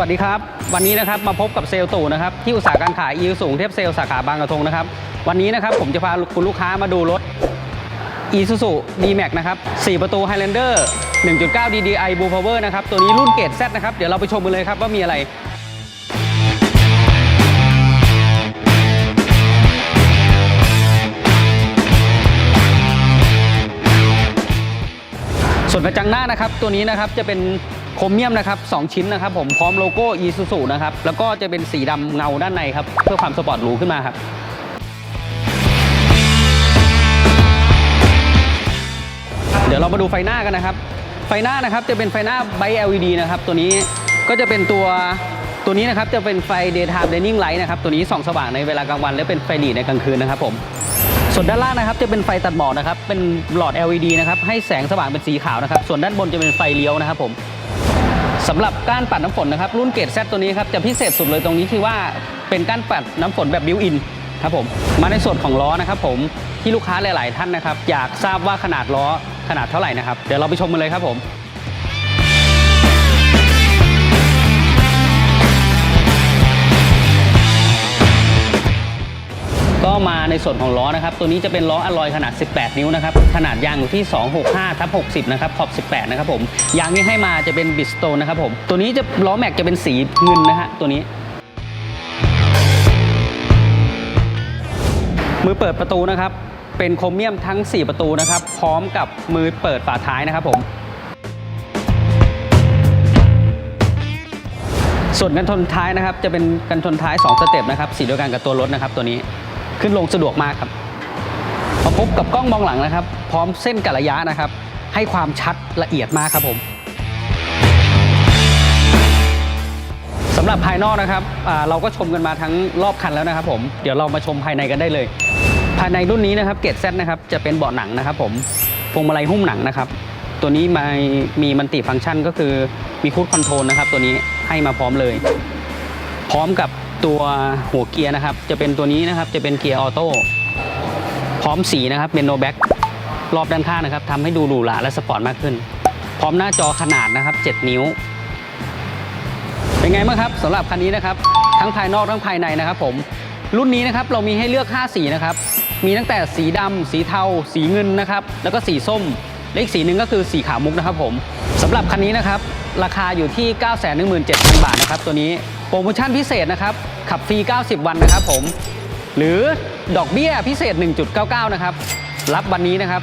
วัสดีครับ วันนี้นะครับมาพบกับเซลล์ตู่นะครับที่อุตสาหการขายอีสูงเทพเซลล์สาขาบางกระทงนะครับ วันนี้นะครับผมจะพาคุณลูกค้ามาดูรถอีซูซู D-Max นะครับ 4 ประตู Highlander 1.9 DDI Blue Power นะครับ ตัวนี้รุ่นเกรด Z นะครับ เดี๋ยวเราไปชมกันเลยครับว่ามีอะไรส่วนกระจังหน้านะครับ ตัวนี้นะครับจะเป็น โครเมียมนะครับสองชิ้นนะครับผมพร้อมโลโก้อีซูซูนะครับแล้วก็จะเป็นสีดำเงาด้านในครับ เพื่อความสปอร์ตหรูขึ้นมาครับเดี๋ยวเรามาดูไฟหน้ากันนะครับ ไฟหน้านะครับจะเป็นไฟหน้าไบ LED นะครับ ตัวนี้ก็จะเป็นตัวตัวนี้นะครับจะเป็นไฟ daytime running light นะครับ ตัวนี้ส่องสว่างในเวลากลางวัน และเป็นไฟหลีในกลางคืนนะครับผมส่วนด้านล่างนะครับจะเป็นไฟตัดหมอกนะครับเป็นหลอด LED นะครับให้แสงสว่างเป็นสีขาวนะครับ ส่วนด้านบนจะเป็นไฟเลี้ยวนะครับผม สำหรับก้านปัดน้ำฝนนะครับ รุ่นเกรด Z ตัวนี้ครับจะพิเศษสุดเลยตรงนี้ที่ว่าเป็นก้านปัดน้ำฝนแบบบิวอินครับผมมาในส่วนของล้อนะครับผมที่ลูกค้าหลาย ๆ ท่านนะครับ อยากทราบว่าขนาดล้อขนาดเท่าไหร่นะครับ เดี๋ยวเราไปชมกันเลยครับผม มาในส่วนของล้อนะครับ ตัวนี้จะเป็นล้ออลลอยขนาด 18 นิ้วนะครับ ขนาดยางอยู่ที่ 265ทับ60 นะครับ ขอบ 18 นะครับผม ยางที่ให้มาจะเป็นบิสโตนนะครับผม ตัวนี้จะล้อแม็กจะเป็นสีเงินนะฮะ ตัวนี้มือเปิดประตูนะครับ เป็นโครเมียมทั้ง 4 ประตูนะครับ พร้อมกับมือเปิดฝาท้ายนะครับผม ส่วนกันชนท้ายนะครับ จะเป็นกันชนท้าย 2 สเต็ปนะครับ สีเดียวกันกับตัวรถนะครับตัวนี้ ขึ้นลงสะดวกมากครับมาพบกับกล้องมองหลังนะครับ พร้อมเส้นกัระยะนะครับ ให้ความชัดละเอียดมากครับผมสำหรับภายนอกนะครับเราก็ชมกันมาทั้งรอบคันแล้วนะครับผมเดี๋ยวเรามาชมภายในกันได้เลย ภายในรุ่นนี้นะครับเกรดเซตนะครับจะเป็นเบาะหนังนะครับ ผมพวงมาลัยหุ้มหนังนะครับ ตัวนี้มามีมันติฟังก์ชันก็คือมีคูดคอนโทรลนะครับ ตัวนี้ให้มาพร้อมเลย พร้อมกับ ตัวหัวเกียร์นะครับ จะเป็นตัวนี้นะครับจะเป็นเกียร์ออโต้พร้อมสีนะครับเป็นโนแบ็กรอบด้านข้างนะครับทำให้ดูหรูหราและสปอร์ตมากขึ้น พร้อมหน้าจอขนาดนะครับ 7 นิ้ว เป็นไงบ้างครับสำหรับคันนี้นะครับ ทั้งภายนอกทั้งภายในนะครับผมรุ่นนี้นะครับเรามีให้เลือก 5 สีนะครับ มีตั้งแต่สีดำสีเทา สีเงินนะครับ แล้วก็สีส้มและอีกสีหนึ่งก็คือสีขาวมุกนะครับผมสำหรับคันนี้นะครับ ราคาอยู่ที่ 917,000 บาทนะครับ ตัวนี้ โปรโมชั่นพิเศษนะครับ ขับฟรี 90 วันนะครับผม หรือดอกเบี้ยพิเศษ 1.99 นะครับ รับวันนี้นะครับ